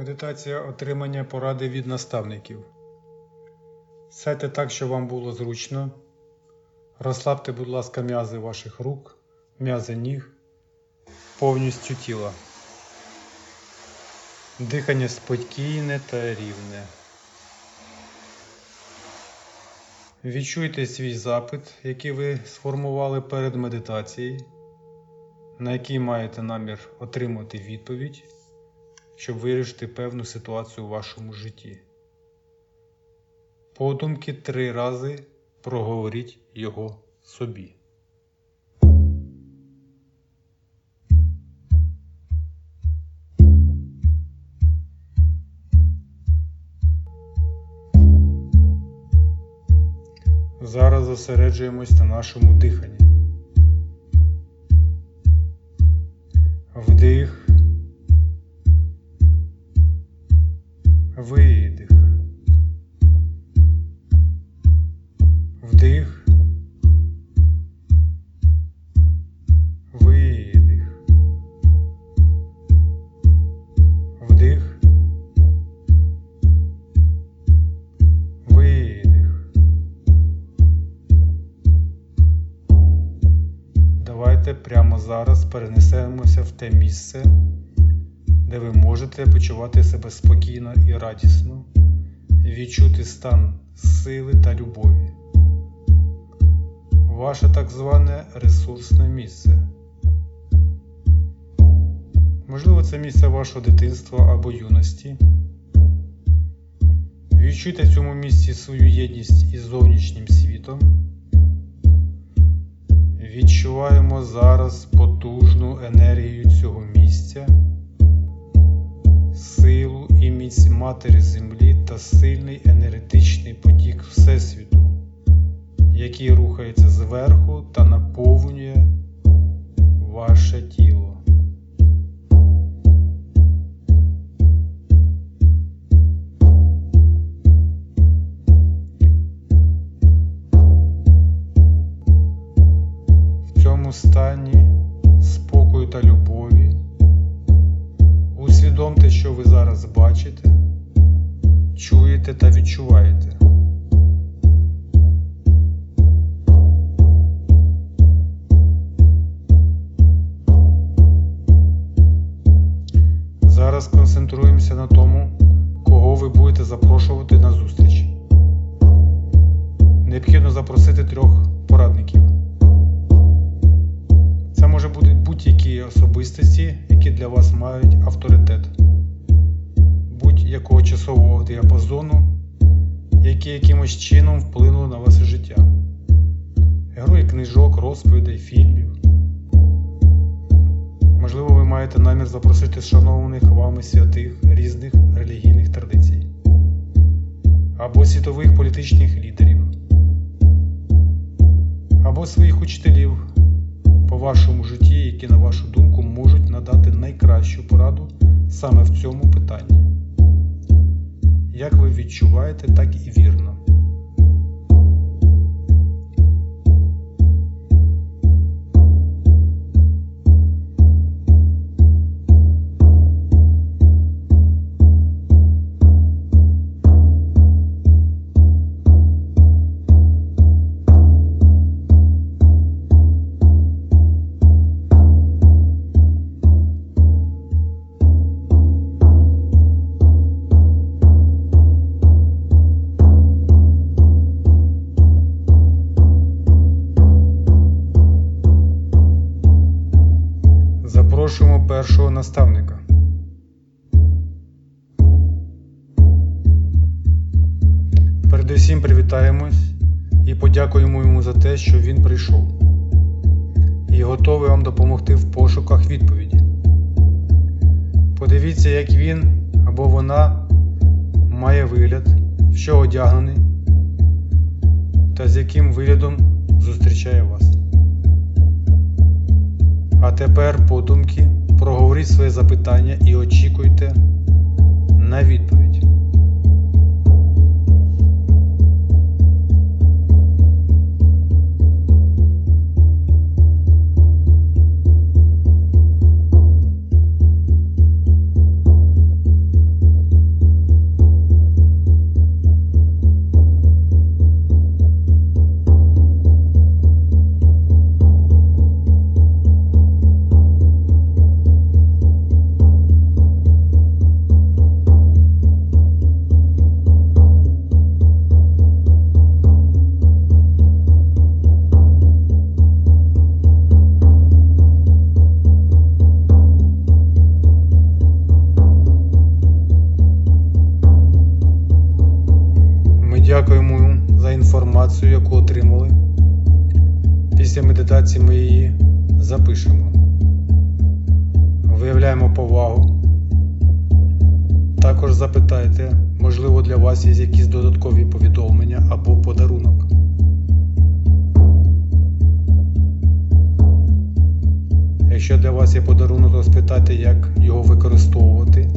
Медитація отримання поради від наставників. Сядьте так, щоб вам було зручно. Розслабте, будь ласка, м'язи ваших рук, м'язи ніг, повністю тіла. Дихання спокійне та рівне. Відчуйте свій запит, який ви сформували перед медитацією, на який маєте намір отримати відповідь щоб вирішити певну ситуацію у вашому житті. Подумки три рази проговоріть його собі. Зараз зосереджуємось на нашому диханні. Вдих. Зараз перенесемося в те місце де ви можете почувати себе спокійно і радісно, відчути стан сили та любові. Ваше так зване ресурсне місце. Можливо, це місце вашого дитинства або юності. Відчуйте в цьому місці свою єдність із зовнішнім світом. Відчуваємо зараз потужну енергію цього місця силу і міць матері землі та сильний енергетичний потік Всесвіту, який рухається зверху та наповнює ваше тіло. В стані спокою та любові. Усвідомте, що ви зараз бачите, чуєте та відчуваєте. Зараз концентруємося на тому, кого ви будете запрошувати на зустріч. Необхідно запросити трьох для вас мають авторитет, будь-якого часового діапазону, які якимось чином вплинули на ваше життя. Герої книжок, розповідей, фільмів. Можливо, ви маєте намір запросити шанованих вами святих різних релігійних традицій або світових політичних лідерів, або своїх учителів по вашому житті, які, на вашу думку, можуть надати найкращу пораду саме в цьому питанні. Як ви відчуваєте, так і вірно. Наставника. Передусім привітаємось і подякуємо йому за те, що він прийшов і готовий вам допомогти в пошуках відповіді. Подивіться, як він або вона має вигляд, в що одягнений та з яким виглядом зустрічає вас. А тепер, подумки, проговоріть своє запитання і очікуйте дякуємо за інформацію, яку отримали. Після медитації ми її запишемо. Виявляємо повагу. Також запитайте, можливо, для вас є якісь додаткові повідомлення або подарунок. Якщо для вас є подарунок, то спитайте, як його використовувати.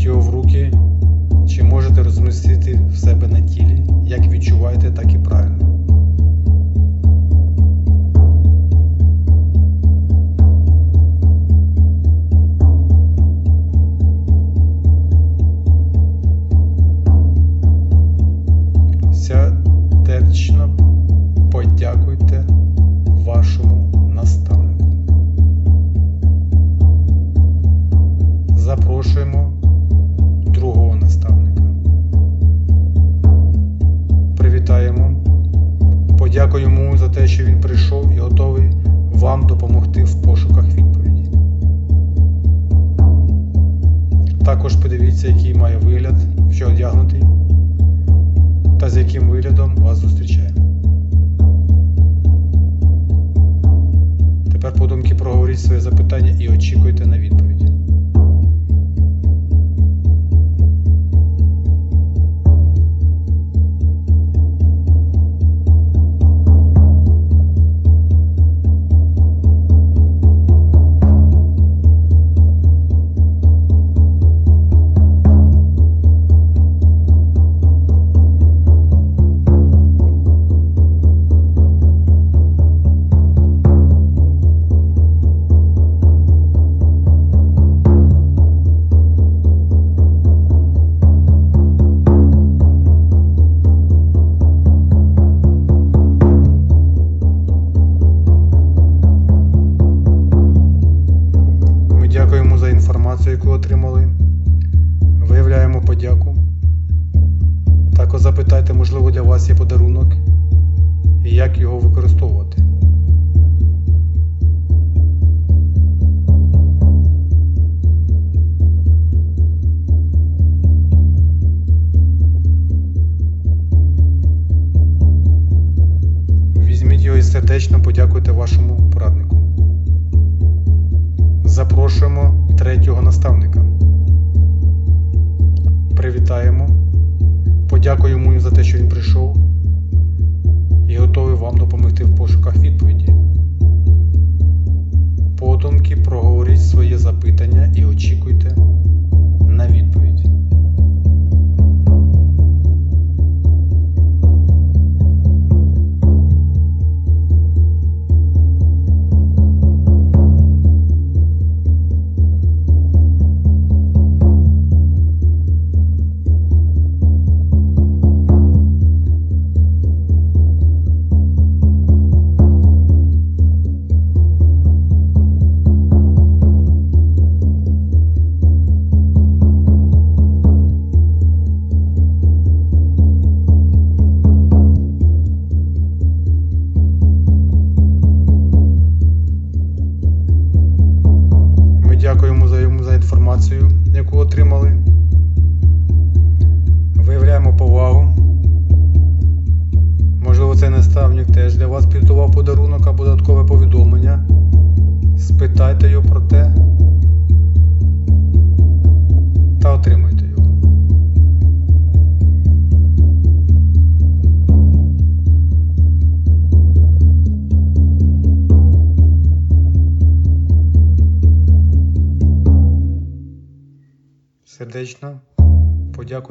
Візьміть його в руки, чи можете розмістити в себе на тілі. Як відчуваєте, так і правильно. За те, що він прийшов і готовий вам допомогти в пошуках відповіді. Також подивіться, який має вигляд, що одягнутий та з яким виглядом вас зустрічає. Тепер подумки проговоріть своє запитання і очікуйте на відповідь. Запитайте, можливо, для вас є подарунок і як його використовувати. Візьміть його і сердечно подякуйте вашому пораднику. Запрошуємо третього наставника. Привітаємо. Подякуємо їм за те, що він прийшов і готовий вам допомогти в пошуках відповіді. Подумки проговоріть своє запитання і очікуйте на відповідь.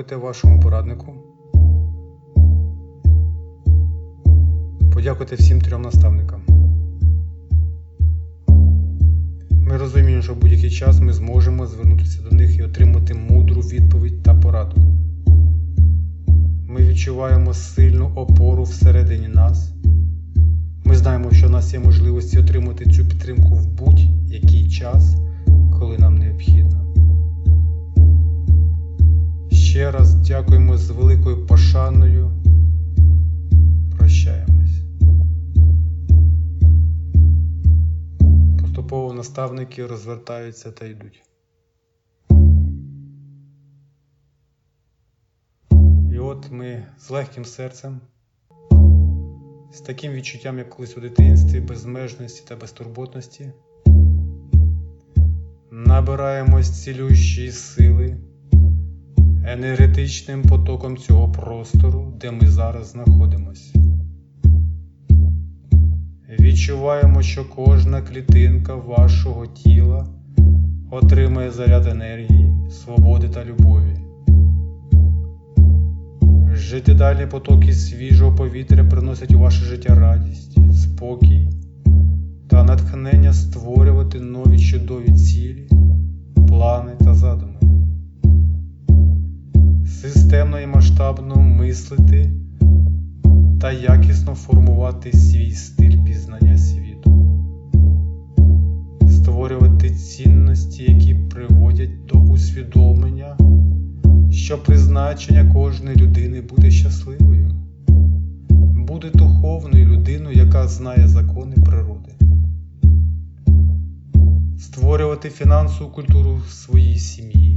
Подякуйте вашому пораднику. Подякуйте всім трьом наставникам. Ми розуміємо, що в будь-який час ми зможемо звернутися до них і отримати мудру відповідь та пораду. Ми відчуваємо сильну опору всередині нас. Ми знаємо, що в нас є можливості отримати цю підтримку в будь-який час, коли нам Ще раз дякуємо з великою пошаною. Прощаємось. Поступово наставники розвертаються та йдуть. І от ми з легким серцем, з таким відчуттям, як колись у дитинстві, безмежності та безтурботності, набираємось цілющої сили енергетичним потоком цього простору, де ми зараз знаходимося. Відчуваємо, що кожна клітинка вашого тіла отримує заряд енергії, свободи та любові. Життєдальні потоки свіжого повітря приносять у ваше життя радість, спокій та натхнення створювати нові чудові цілі, плани та задуми. Системно і масштабно мислити та якісно формувати свій стиль пізнання світу, створювати цінності, які приводять до усвідомлення, що призначення кожної людини буде щасливою, буде духовною людиною, яка знає закони природи, створювати фінансову культуру в своїй сім'ї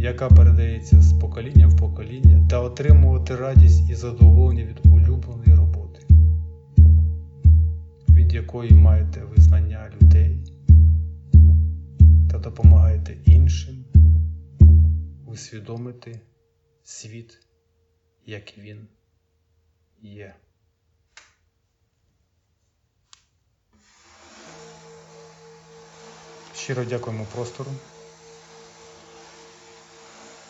яка передається з покоління в покоління, та отримувати радість і задоволення від улюбленої роботи, від якої маєте визнання людей та допомагаєте іншим усвідомити світ, як він є. Щиро дякуємо простору.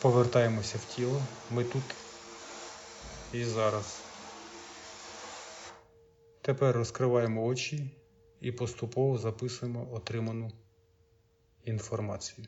Повертаємося в тіло. Ми тут і зараз. Тепер розкриваємо очі і поступово записуємо отриману інформацію.